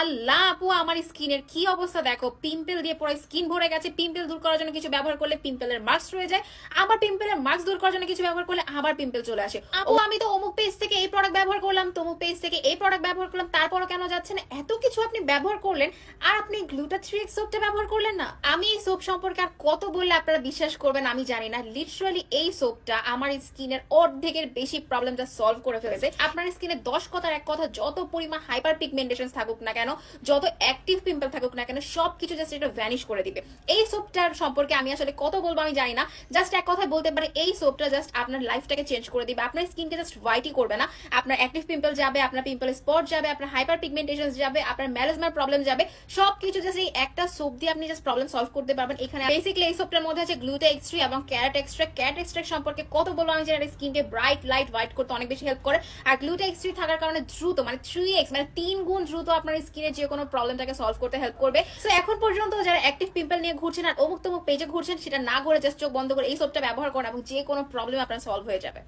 আল্লাহ আপু, আমার স্কিনের কি অবস্থা? দেখো পিম্পল দিয়ে পুরো স্কিন ভরে গেছে। পিম্পল দূর করার জন্য কিছু ব্যবহার করলে পিম্পলের মাস্ক রয়ে যায়। আবার পিম্পলের মাস্ক দূর করার জন্য কিছু ব্যবহার করলে আবার পিম্পল চলে আসে। আপু, আমি তো অমুক প্রোডাক্ট ব্যবহার করলাম তমুক পেজ থেকে এই প্রোডাক্ট ব্যবহার করলাম, তারপরও কেন যাচ্ছে না? এত কিছু আপনি ব্যবহার করলেন, আর আপনি গ্লুটা থ্রি এক্স সোপটা ব্যবহার করলেন না? আমি এই সোপ সম্পর্কে আর কত বললে আপনারা বিশ্বাস করবেন আমি জানি না। লিটারালি এই সোপটা আমার স্কিনের অর্ধেকের বেশি প্রবলেমটা সলভ করে ফেলেছে। আপনার স্কিনে দশ কথার এক কথা, যত পরিমাণ হাইপার পিগমেন্টেশন থাকুক না কেন, যত অ্যাক্টিভ পিম্পল থাকুক না কেন সব কিছু জাস্ট এটা ভ্যানিশ করে দিবে। এই সোপটার সম্পর্কে আমি আসলে কত বলব আমি জানি না। জাস্ট এক কথায় বলতে পারি এই সোপটা জাস্ট আপনার লাইফটাকে চেঞ্জ করে দিবে। আপনার স্কিনকে জাস্ট হোয়াইটই করবে না। আপনার অ্যাক্টিভ পিম্পল যাবে, আপনার পিম্পল স্পট যাবে, আপনার হাইপার পিগমেন্টেশন যাবে, আপনার ম্যালেজমার প্রবলেম যাবে সব কিছু জাস্ট এই একটা সোপ দিয়ে আপনি জাস্ট প্রবলেম সলভ করতে পারবেন। এখানে বেসিক্যালি এই সোপটার মধ্যে আছে গ্লুটা এক্সট্রি এবং ক্যারেট এক্সট্রা ক্যারেট এক্সট্রা সম্পর্কে কত বলব আমি জানি স্কিনকে ব্রাইট লাইট হোয়াইট করতে অনেক বেশি হেল্প করে। আর গ্লুটা এক্সট্রি থাকার কারণে দ্রুত মানে থ্রি এক্স মানে তিন গুণ দ্রুত আপনার স্কিনের যে কোনো প্রবলেমটাকে সলভ করতে হেল্প করবে। সো এখন পর্যন্ত যারা অ্যাক্টিভ পিম্পল নিয়ে ঘুরছেন আর অমুক তমুক পেজে ঘুরছেন, সেটা না ঘুরে জাস্ট চোখ বন্ধ করে এই সোপটা ব্যবহার করেন এবং যে কোনো প্রবলেম আপনার সলভ হয়ে যাবে।